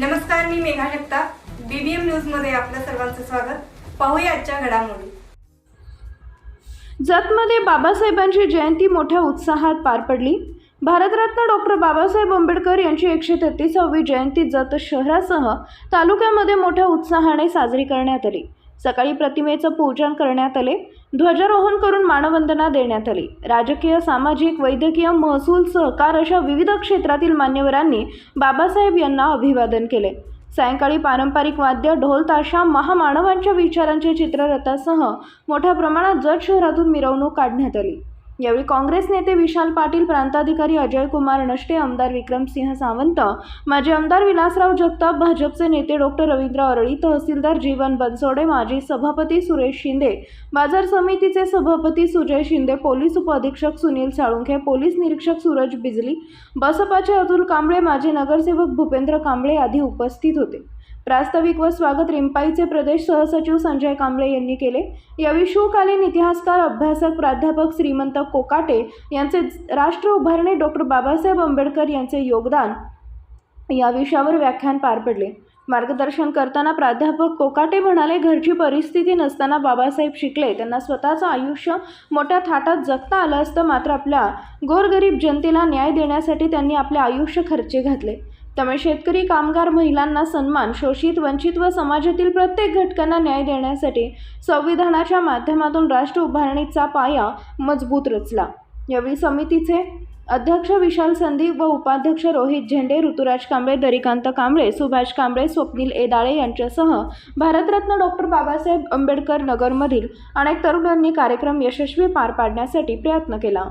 नमस्कार मी मेघा जगताप. बीबीएम न्यूजमध्ये आपलं सर्वांचं स्वागत. पाहूया आजच्या घडामोडी. जतमध्ये बाबासाहेबांची जयंती मोठ्या उत्साहात पार पडली. भारतरत्न डॉक्टर बाबासाहेब आंबेडकर यांची एकशे तेहतीसावी जयंती जत शहरासह तालुक्यामध्ये मोठ्या उत्साहाने साजरी करण्यात आली. सकाळी प्रतिमेचं पूजन करण्यात आले. ध्वजारोहण करून मानवंदना देण्यात आली. राजकीय सामाजिक वैद्यकीय महसूल सहकार अशा विविध क्षेत्रातील मान्यवरांनी बाबासाहेब यांना अभिवादन केले. सायंकाळी पारंपरिक वाद्य ढोल ताशा महामानवांच्या विचारांच्या चित्ररथासह मोठ्या प्रमाणात जत शहरातून मिरवणूक काढण्यात आली. यावेळी काँग्रेस नेते विशाल पाटील प्रांताधिकारी अजय कुमार नष्टे आमदार विक्रमसिंह सावंत माजी आमदार विलासराव जगताप भाजपचे नेते डॉक्टर रवींद्र अरळी तहसीलदार जीवन बनसोडे माजी सभापती सुरेश शिंदे बाजार समितीचे सभापती सुजय शिंदे पोलीस उपअधीक्षक सुनील साळुंखे पोलीस निरीक्षक सूरज बिजली बसपाचे अतुल कांबळे माजी नगरसेवक भूपेंद्र कांबळे आदी उपस्थित होते. प्रास्ताविक व स्वागत रिंपाईचे प्रदेश सहसचिव संजय कांबळे यांनी केले. यावेळी शिवकालीन इतिहासकार अभ्यासक प्राध्यापक श्रीमंत कोकाटे यांचे राष्ट्र उभारणी डॉक्टर बाबासाहेब आंबेडकर यांचे योगदान या विषयावर व्याख्यान पार पडले. मार्गदर्शन करताना प्राध्यापक कोकाटे म्हणाले घरची परिस्थिती नसताना बाबासाहेब शिकले. त्यांना स्वतःचं आयुष्य मोठ्या थाटात जगता आलं असतं. मात्र आपल्या गोरगरीब जनतेला न्याय देण्यासाठी त्यांनी आपले आयुष्य खर्चे घातले. त्यामुळे शेतकरी कामगार महिलांना सन्मान शोषित वंचित व समाजातील प्रत्येक घटकांना न्याय देण्यासाठी संविधानाच्या माध्यमातून राष्ट्र उभारणीचा पाया मजबूत रचला. यावेळी समितीचे अध्यक्ष विशाल संदीप व उपाध्यक्ष रोहित झेंडे ऋतुराज कांबळे दरिकांत कांबळे सुभाष कांबळे स्वप्नील एदाळे यांच्यासह भारतरत्न डॉक्टर बाबासाहेब आंबेडकर नगरमधील अनेक तरुणांनी कार्यक्रम यशस्वी पार पाडण्यासाठी प्रयत्न केला.